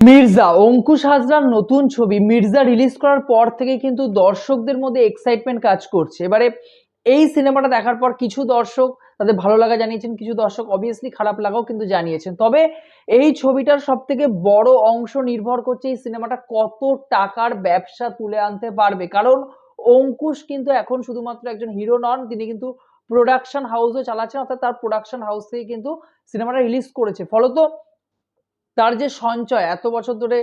মির্জা, অঙ্কুশ হাজরার নতুন ছবি মির্জা রিলিজ করার পর থেকে কিন্তু দর্শকদের মধ্যে এক্সাইটমেন্ট কাজ করছে। এবারে এই সিনেমাটা দেখার পর কিছু দর্শক তাদের ভালো লাগা জানিয়েছেন, কিছু দর্শক অবভিয়াসলি খারাপ লাগাও কিন্তু জানিয়েছেন। তবে এই ছবিটার সব থেকে বড় অংশ নির্ভর করছে এই সিনেমাটা কত টাকার ব্যবসা তুলে আনতে পারবে। কারণ অঙ্কুশ কিন্তু এখন শুধুমাত্র একজন হিরো নন, তিনি কিন্তু প্রোডাকশন হাউসও চালাচ্ছেন, অর্থাৎ তার প্রোডাকশন হাউস থেকে কিন্তু সিনেমাটা রিলিজ করেছে। ফলত তার যে সঞ্চয়, এত বছর ধরে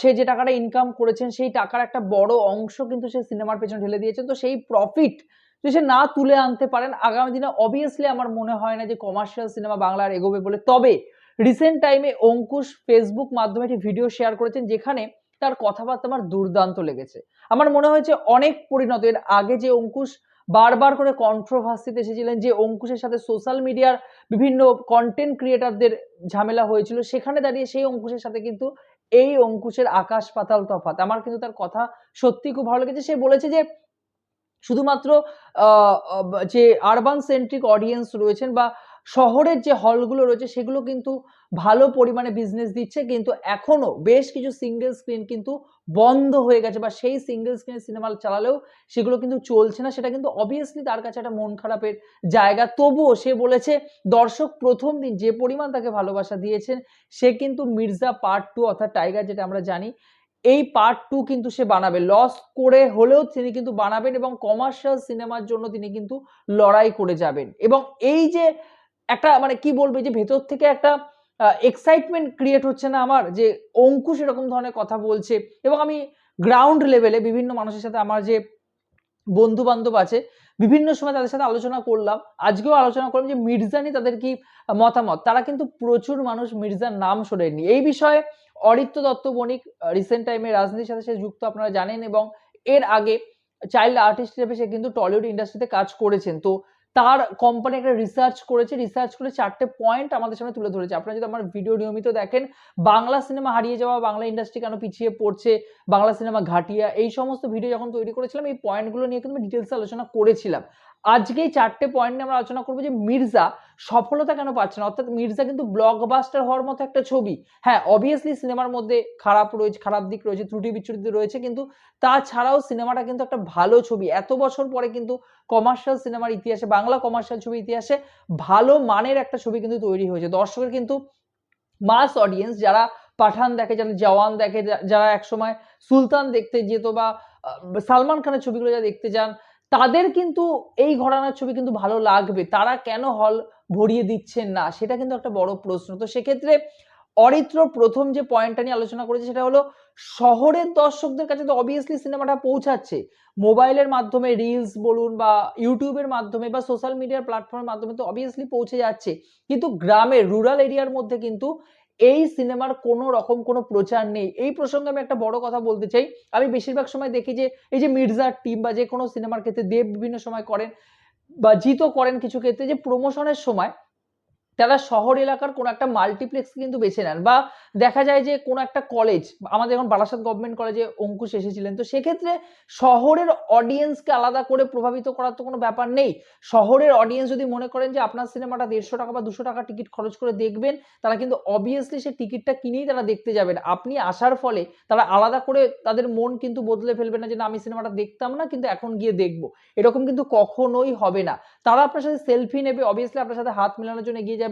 সে যে টাকাটা ইনকাম করেছেন, সেই টাকার একটা বড় অংশ কিন্তু সে সিনেমার পেছনে ঢেলে দিয়েছেন। তো সেই প্রফিট যদি সে না তুলে আনতে পারেন, আগামী দিনে অবভিয়াসলি আমার মনে হয় না যে কমার্শিয়াল সিনেমা বাংলার এগোবে বলে। তবে রিসেন্ট টাইমে অঙ্কুশ ফেসবুক মাধ্যমে একটি ভিডিও শেয়ার করেছেন, যেখানে তার কথাবার্তা আমার দুর্দান্ত লেগেছে। আমার মনে হয়েছে অনেক পরিণত, এর আগে যে অঙ্কুশ বারবার করে কন্ট্রোভার্সিতে এসেছিলেন যে অঙ্কুশের সাথে সোশ্যাল মিডিয়ার বিভিন্ন কন্টেন্ট ক্রিয়েটারদের ঝামেলা হয়েছিল, সেখানে দাঁড়িয়ে সেই অঙ্কুশের সাথে কিন্তু এই অঙ্কুশের আকাশ পাতাল তফাৎ। আমার কিন্তু তার কথা সত্যি খুব ভালো লেগেছে। সে বলেছে যে শুধুমাত্র যে আরবান সেন্ট্রিক অডিয়েন্স রয়েছেন বা শহরের যে হলগুলো রয়েছে, সেগুলো কিন্তু ভালো পরিমাণে বিজনেস দিচ্ছে, কিন্তু এখনও বেশ কিছু সিঙ্গেল স্ক্রিন কিন্তু বন্ধ হয়ে গেছে বা সেই সিঙ্গেল স্ক্রিনের সিনেমা চালালেও সেগুলো কিন্তু চলছে না। সেটা কিন্তু অবভিয়াসলি তার কাছে একটা মন খারাপের জায়গা। তবুও সে বলেছে, দর্শক প্রথম দিন যে পরিমাণ তাকে ভালোবাসা দিয়েছেন, সে কিন্তু মির্জা পার্ট টু অর্থাৎ টাইগার যেটা আমরা জানি, এই পার্ট টু কিন্তু সে বানাবে। লস করে হলেও তিনি কিন্তু বানাবেন এবং কমার্শিয়াল সিনেমার জন্য তিনি কিন্তু লড়াই করে যাবেন। এবং এই যে একটা মানে কি বলবে যে ভেতর থেকে একটা এক্সাইটমেন্ট ক্রিয়েট হচ্ছে না আমার যে অঙ্কুশ এরকম ধরনের কথা বলছে এবং আমি গ্রাউন্ড লেভেলে বিভিন্ন মানুষের সাথে আমার যে বন্ধু বান্ধব আছে, বিভিন্ন সময় তাদের সাথে আলোচনা করলাম। আজকেও আলোচনা করলাম যে মির্জা নিয়ে তাদের কি মতামত? তারা কিন্তু প্রচুর মানুষ মির্জার নাম শোনেননি। এই বিষয়ে অরিত্য দত্ত বণিক রিসেন্ট টাইমে রাজনীতির সাথে সে যুক্ত আপনারা জানেন এবং এর আগে চাইল্ড আর্টিস্ট হিসেবে সে কিন্তু টলিউড ইন্ডাস্ট্রিতে কাজ করেছেন। তো তার কোম্পানি একটা রিসার্চ করেছে রিসার্চ করে চারটে পয়েন্ট আমাদের সামনে তুলে ধরেছে। আপনারা যদি আমার ভিডিও নিয়মিত দেখেন, বাংলা সিনেমা হারিয়ে যাওয়া, বাংলা ইন্ডাস্ট্রি কেন পিছিয়ে পড়ছে, বাংলা সিনেমা ঘাটিয়া, এই সমস্ত ভিডিও যখন তৈরি করেছিলাম, এই পয়েন্টগুলো নিয়ে কিন্তু ডিটেলসে আলোচনা করেছিলাম। আজকে চারটে পয়েন্ট নিয়ে আমরা আলোচনা করব যে মির্জা সফলতা কেন পাচ্ছে না? অর্থাৎ মির্জা কিন্তু ব্লকবাস্টার হওয়ার মতো একটা ছবি। হ্যাঁ অবভিয়াসলি সিনেমার মধ্যে খারাপ রয়েছে, খারাপ দিক রয়েছে, ত্রুটি বিচ্ছুটি রয়েছে, কিন্তু তাছাড়াও সিনেমাটা কিন্তু একটা ভালো ছবি। এত বছর পরে কিন্তু কমার্শিয়াল সিনেমার ইতিহাসে, বাংলা কমার্শিয়াল ছবি ইতিহাসে ভালো মানের একটা ছবি কিন্তু তৈরি হয়েছে। দর্শকের কিন্তু মাস অডিয়েন্স যারা পাঠান দেখে, যারা জওয়ান দেখে যারা একসময় সুলতান দেখতে যেত বা সালমান খানের ছবিগুলো যারা দেখতে যান তাদের কিন্তু এই ঘরানার ছবি কিন্তু ভালো লাগবে। তারা কেন হল ভরিয়ে দিচ্ছেন না? সেটা কিন্তু একটা বড় প্রশ্ন। তো সেক্ষেত্রে অরিত্র প্রথম যে পয়েন্টটা নিয়ে আলোচনা করেছে সেটা হলো, শহরের দর্শকদের কাছে তো অবভিয়াসলি সিনেমাটা পৌঁছাচ্ছে। মোবাইলের মাধ্যমে রিলস বলুন বা ইউটিউবের মাধ্যমে বা সোশ্যাল মিডিয়ার প্ল্যাটফর্মের মাধ্যমে তো অবভিয়াসলি পৌঁছে যাচ্ছে। কিন্তু গ্রামের রুরাল এরিয়ার মধ্যে কিন্তু এই সিনেমার কোনো রকম কোনো প্রচার নেই। এই প্রসঙ্গে আমি একটা বড় কথা বলতে চাই। আমি বেশিরভাগ সময় দেখি যে, এই যে মির্জার টিম বা যে কোনো সিনেমার ক্ষেত্রে দেব বিভিন্ন সময় করেন বা জিতও করেন কিছু ক্ষেত্রে, যে প্রমোশনের সময় তারা শহর এলাকার কোনো একটা মাল্টিপ্লেক্স কিন্তু বেছে নেন বা দেখা যায় যে কোনো একটা কলেজ আমাদের এখন বারাসাত গভর্নমেন্ট কলেজে অঙ্কুশ এসেছিলেন, তো সেক্ষেত্রে শহরের অডিয়েন্সকে আলাদা করে প্রভাবিত করার তো কোনো ব্যাপার নেই। শহরের অডিয়েন্স যদি মনে করেন যে আপনার সিনেমাটা দেড়শো টাকা বা দুশো টাকা টিকিট খরচ করে দেখবেন, তারা কিন্তু অবভিয়াসলি সে টিকিটটা কিনেই তারা দেখতে যাবেন। আপনি আসার ফলে তারা আলাদা করে তাদের মন কিন্তু বদলে ফেলবে না যে না, আমি সিনেমাটা দেখতাম না, কিন্তু এখন গিয়ে দেখব। এরকম কিন্তু কখনোই হবে না। তারা আপনার সাথে সেলফি নেবে অবভিয়াসলি আপনার সাথে হাত মেলানোর জন্য এগিয়ে যাবে।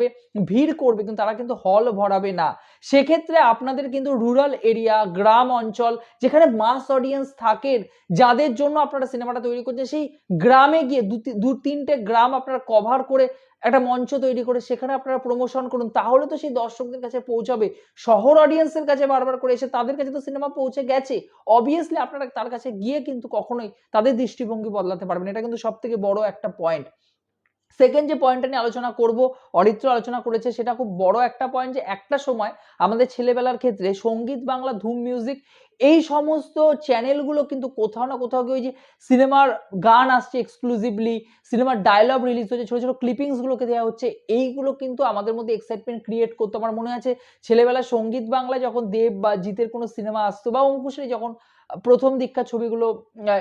ভিড় করবে কিন্তু তারা কিন্তু হল ভরাবে না। সেক্ষেত্রে আপনাদের কিন্তু রুরাল এরিয়া গ্রাম অঞ্চল, যেখানে মাস অডিয়েন্স থাকেন, যাদের জন্য আপনারা সিনেমাটা তৈরি করছেন, সেই গ্রামে গিয়ে দু তিনটে গ্রাম আপনারা কভার করে একটা মঞ্চ তৈরি করে সেখানে আপনারা প্রমোশন করুন, তাহলে তো সেই দর্শকদের কাছে পৌঁছাবে। শহর অডিয়েন্সের কাছে বারবার করে এসে তাদের কাছে তো সিনেমা পৌঁছে গেছে। অবভিয়াসলি আপনারা তার কাছে গিয়ে কিন্তু কখনোই তাদের দৃষ্টিভঙ্গি বদলাতে পারবেন এটা কিন্তু সব থেকে বড় একটা পয়েন্ট সেকেন্ড যে পয়েন্টটা নিয়ে আলোচনা করব, অরিত্র আলোচনা করেছে, সেটা খুব বড় একটা পয়েন্ট যে একটা সময় আমাদের ছেলেবেলার ক্ষেত্রে সংগীত বাংলা ধুম মিউজিক এই সমস্ত চ্যানেলগুলো কিন্তু কোথাও না কোথাও গিয়ে ওই যে সিনেমার গান আসছে এক্সক্লুসিভলি সিনেমার ডায়লগ রিলিজ হচ্ছে, ছোটো ছোটো ক্লিপিংসগুলোকে দেওয়া হচ্ছে, এইগুলো কিন্তু আমাদের মধ্যে এক্সাইটমেন্ট ক্রিয়েট করতো। আমার মনে আছে ছেলেবেলা সংগীত বাংলায় যখন দেব বা জিতের কোনো সিনেমা আসতো বা অঙ্কুশের যখন প্রথম দীক্ষা ছবিগুলো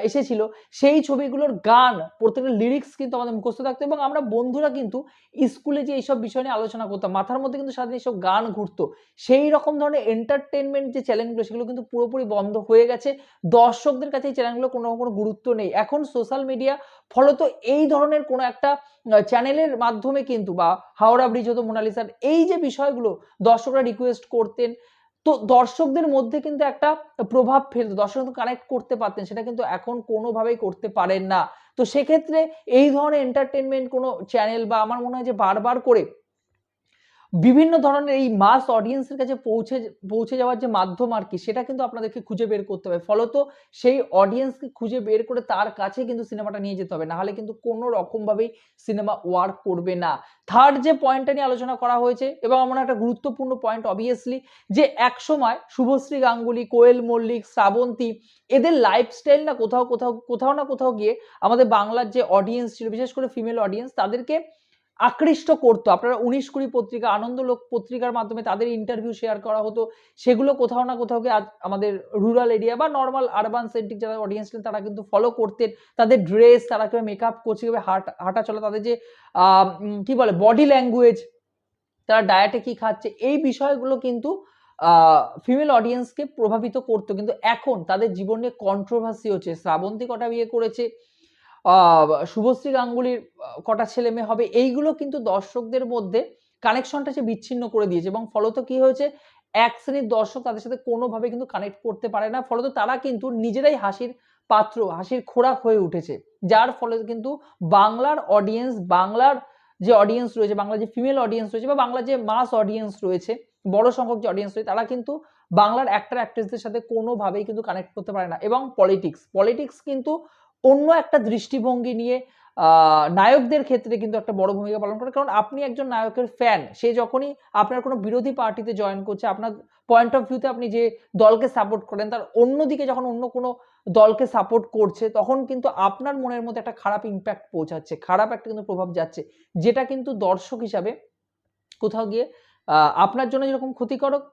এসেছিল। সেই ছবিগুলোর গান, প্রত্যেকটা লিরিক্স কিন্তু আমাদের মুখস্থ থাকতো এবং আমরা বন্ধুরা কিন্তু স্কুলে যে এইসব বিষয় নিয়ে আলোচনা করতাম, মাথার মধ্যে কিন্তু সারাদিন এইসব গান ঘুরতো। সেই রকম ধরনের এন্টারটেনমেন্ট যে চ্যানেলগুলো সেগুলো কিন্তু পুরোপুরি বন্ধ হয়ে গেছে। দর্শকদের কাছে এই চ্যানেলগুলো কোনো কোনো গুরুত্ব নেই। এখন সোশ্যাল মিডিয়া ফলত এই ধরনের কোনো একটা চ্যানেলের মাধ্যমে কিন্তু বা হাওড়া ব্রিজ হতো, মোনালিসার, এই যে বিষয়গুলো দর্শকরা রিকোয়েস্ট করতেন তো দর্শকদের মধ্যে কিন্তু একটা প্রভাব ফেলতো। দর্শক কানেক্ট করতে পারতেন, সেটা কিন্তু এখন কোনোভাবেই করতে পারেন না। তো সেক্ষেত্রে এই ধরনের এন্টারটেনমেন্ট কোনো চ্যানেল বা আমার মনে হয় যে বারবার করে বিভিন্ন ধরনের এই মাস অডিয়েন্সের কাছে পৌঁছে পৌঁছে যাওয়ার যে মাধ্যম আর কি, সেটা কিন্তু আপনাদেরকে খুঁজে বের করতে হবে। ফলত সেই অডিয়েন্সকে খুঁজে বের করে তার কাছে কিন্তু সিনেমাটা নিয়ে যেতে হবে। নাহলে কিন্তু কোনো রকমভাবেই সিনেমা ওয়ার্ক করবে না। থার্ড যে পয়েন্টটা নিয়ে আলোচনা করা হয়েছে, এবং আমার একটা গুরুত্বপূর্ণ পয়েন্ট অবভিয়াসলি যে একসময় শুভশ্রী গাঙ্গুলি, কোয়েল মল্লিক, শ্রাবন্তী, এদের লাইফস্টাইল না কোথাও কোথাও কোথাও না কোথাও গিয়ে আমাদের বাংলার যে অডিয়েন্স ছিল, বিশেষ করে ফিমেল অডিয়েন্স তাদেরকে আকৃষ্ট করতো। আপনারা উনিশ কুড়ি পত্রিকা, আনন্দলোক পত্রিকার মাধ্যমে তাদের ইন্টারভিউ শেয়ার করা হতো। সেগুলো কোথাও না কোথাও আজ আমাদের রুরাল এরিয়া বা নর্মাল আরবান সেন্ট্রিক যারা অডিয়েন্স ছিলেন তারা কিন্তু ফলো করতেন। তাদের ড্রেস তারা কীভাবে মেকআপ করছে কীভাবে হাঁটা হাঁটা চলা, তাদের যে কি বলে বডি ল্যাঙ্গুয়েজ তারা ডায়েটে কি খাচ্ছে, এই বিষয়গুলো কিন্তু ফিমেল অডিয়েন্সকে প্রভাবিত করতো। কিন্তু এখন তাদের জীবনে কন্ট্রোভার্সি হচ্ছে। শ্রাবন্তী কটা বিয়ে করেছে? শুভশ্রী গাঙ্গুলির কটা ছেলে মেয়ে হবে, এইগুলো কিন্তু দর্শকদের মধ্যে কানেকশনটা সে বিচ্ছিন্ন করে দিয়েছে এবং ফলত কি হয়েছে? এক শ্রেণির দর্শক তাদের সাথে কোনোভাবে কিন্তু কানেক্ট করতে পারে না, ফলত তারা কিন্তু নিজেরাই হাসির পাত্র, হাসির খোরাক হয়ে উঠেছে। যার ফলে কিন্তু বাংলার অডিয়েন্স বাংলার যে অডিয়েন্স রয়েছে, বাংলার যে ফিমেল অডিয়েন্স রয়েছে বা বাংলার যে মাস অডিয়েন্স রয়েছে, বড় সংখ্যক যে অডিয়েন্স রয়েছে, তারা কিন্তু বাংলার অ্যাক্টার অ্যাক্ট্রেসদের সাথে কোনোভাবেই কিন্তু কানেক্ট করতে পারে না। এবং পলিটিক্স পলিটিক্স কিন্তু অন্য একটা দৃষ্টিভঙ্গি নিয়ে নায়কদের ক্ষেত্রে কিন্তু একটা বড় ভূমিকা পালন করে। কারণ আপনি একজন নায়কের ফ্যান সে যখনই আপনার কোনো বিরোধী পার্টিতে জয়েন করছে, আপনার পয়েন্ট অফ ভিউতে আপনি যে দলকে সাপোর্ট করেন, তার অন্যদিকে যখন অন্য কোনো দলকে সাপোর্ট করছে, তখন কিন্তু আপনার মনের মধ্যে একটা খারাপ ইম্প্যাক্ট পৌঁছাচ্ছে, খারাপ একটা কিন্তু প্রভাব যাচ্ছে, যেটা কিন্তু দর্শক হিসাবে কোথাও গিয়ে আপনার জন্য যেরকম ক্ষতিকারক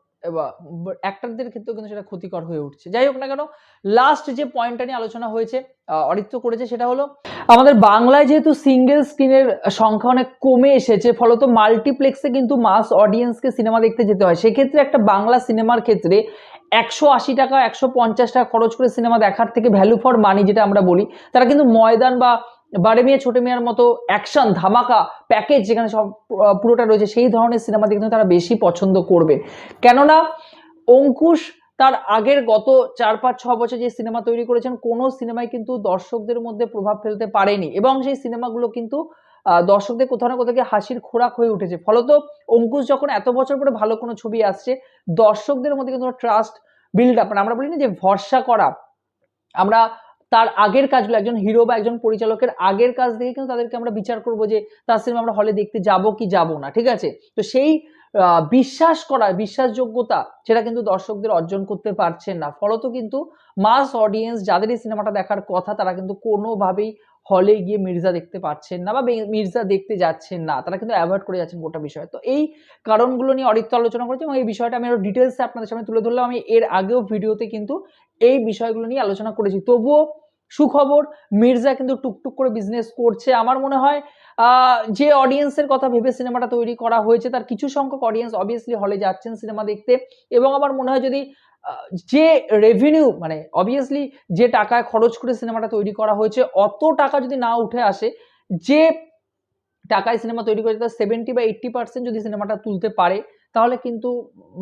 অ্যাক্টরদের ক্ষেত্রেও কিন্তু সেটা ক্ষতিকর হয়ে উঠছে। যাই হোক না কেন লাস্ট যে পয়েন্টটা নিয়ে আলোচনা হয়েছে আহ, অরিত্র করেছে সেটা হলো আমাদের বাংলায় যেহেতু সিঙ্গেল স্ক্রিনের সংখ্যা অনেক কমে এসেছে ফলত মাল্টিপ্লেক্সে কিন্তু মাস অডিয়েন্সকে সিনেমা দেখতে যেতে হয়। সেক্ষেত্রে একটা বাংলা সিনেমার ক্ষেত্রে একশো আশি টাকা একশো পঞ্চাশ টাকা খরচ করে সিনেমা দেখার থেকে ভ্যালু ফর মানি যেটা আমরা বলি তারা কিন্তু ময়দান বা বারে মেয়ে, ছোট মেয়ের মতো অ্যাকশন ধামাকা প্যাকেজ যেখানে সব পুরোটা রয়েছে, সেই ধরনের সিনেমা দেখতে তারা বেশি পছন্দ করবে। কেননা অঙ্কুশ তার আগের গত চার, পাঁচ, ছ বছর যে সিনেমা তৈরি করেছেন, কোনো সিনেমায় কিন্তু দর্শকদের মধ্যে প্রভাব ফেলতে পারেনি এবং সেই সিনেমাগুলো কিন্তু দর্শকদের কোথাও না কোথাও হাসির খোরাক হয়ে উঠেছে। ফলত অঙ্কুশ যখন এত বছর পরে ভালো কোনো ছবি আসছে, দর্শকদের মধ্যে কিন্তু ট্রাস্ট বিল্ড আপ আমরা বলি না যে ভরসা করা, আমরা তার আগের কাজগুলো একজন হিরো বা একজন পরিচালকের আগের কাজ দেখে কিন্তু তাদেরকে আমরা বিচার করব যে তার সিনেমা আমরা হলে দেখতে যাব কি যাব না, ঠিক আছে? তো সেই বিশ্বাস করা, বিশ্বাসযোগ্যতা সেটা কিন্তু দর্শকদের অর্জন করতে পারছেন না। ফলত কিন্তু মাস অডিয়েন্স যাদের এই সিনেমাটা দেখার কথা তারা কিন্তু কোনোভাবেই হলে গিয়ে মির্জা দেখতে পাচ্ছেন না বা মির্জা দেখতে যাচ্ছেন না। তারা কিন্তু অ্যাভয়েড করে যাচ্ছেন গোটা বিষয়। তো এই কারণগুলো নিয়ে অরিত্য আলোচনা করেছি এবং এই বিষয়টা আমি আরও ডিটেলসে আপনাদের সামনে তুলে ধরলাম। আমি এর আগেও ভিডিওতে কিন্তু এই বিষয়গুলো নিয়ে আলোচনা করেছি। তবুও সুখবর, মির্জা কিন্তু টুকটুক করে বিজনেস করছে। আমার মনে হয় যে অডিয়েন্সের কথা ভেবে সিনেমাটা তৈরি করা হয়েছে, তার কিছু সংখ্যক অডিয়েন্স অবভিয়াসলি হলে যাচ্ছেন সিনেমা দেখতে। এবং আমার মনে হয় যদি যে রেভিনিউ মানে অবভিয়াসলি যে টাকায় খরচ করে সিনেমাটা তৈরি করা হয়েছে, অত টাকা যদি না উঠে আসে, যে টাকায় সিনেমা তৈরি করেছে, তার সেভেন্টি বা এইট্টি পার্সেন্ট যদি সিনেমাটা তুলতে পারে তাহলে কিন্তু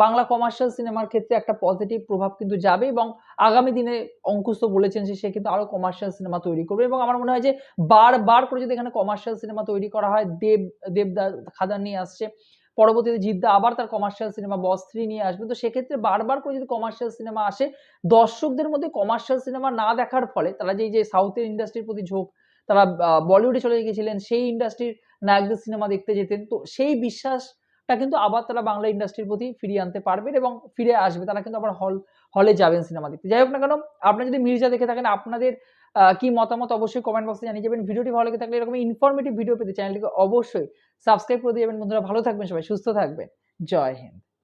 বাংলা কমার্শিয়াল সিনেমার ক্ষেত্রে একটা পজিটিভ প্রভাব কিন্তু যাবে এবং আগামী দিনে অঙ্কুশ তো বলেছেন যে সে কিন্তু আরও কমার্শিয়াল সিনেমা তৈরি করবে এবং আমার মনে হয় যে বারবার করে যদি এখানে কমার্শিয়াল সিনেমা তৈরি করা হয়, দেব, দেবদা খাদান নিয়ে আসছে, পরবর্তীতে জিদ্দা আবার তার কমার্শিয়াল সিনেমা বস থ্রি নিয়ে আসবে, তো সেক্ষেত্রে বারবার করে যদি কমার্শিয়াল সিনেমা আসে, দর্শকদের মধ্যে কমার্শিয়াল সিনেমা না দেখার ফলে তারা যে এই যে সাউথের ইন্ডাস্ট্রির প্রতি ঝোঁক, তারা বলিউডে চলে গিয়েছিলেন, সেই ইন্ডাস্ট্রির নায়কদের সিনেমা দেখতে যেতেন, তো সেই বিশ্বাসটা তা কিন্তু আবার তারা বাংলা ইন্ডাস্ট্রির প্রতি ফিরিয়ে আনতে পারবেন এবং ফিরে আসবে। তারা কিন্তু আবার হল হলে যাবেন সিনেমা দেখতে। যাই হোক না কেন, আপনার যদি মির্জা দেখে থাকেন, আপনাদের কি মতামত অবশ্যই কমেন্ট বক্সে জানিয়ে যাবেন। ভিডিওটি ভালো লেগে থাকলে এরকম ইনফরমেটিভ ভিডিও পেতে চ্যানেলটিকে অবশ্যই সাবস্ক্রাইব করে দিয়ে যাবেন। বন্ধুরা, ভালো থাকবেন সবাই, সুস্থ থাকবেন। জয় হিন্দ।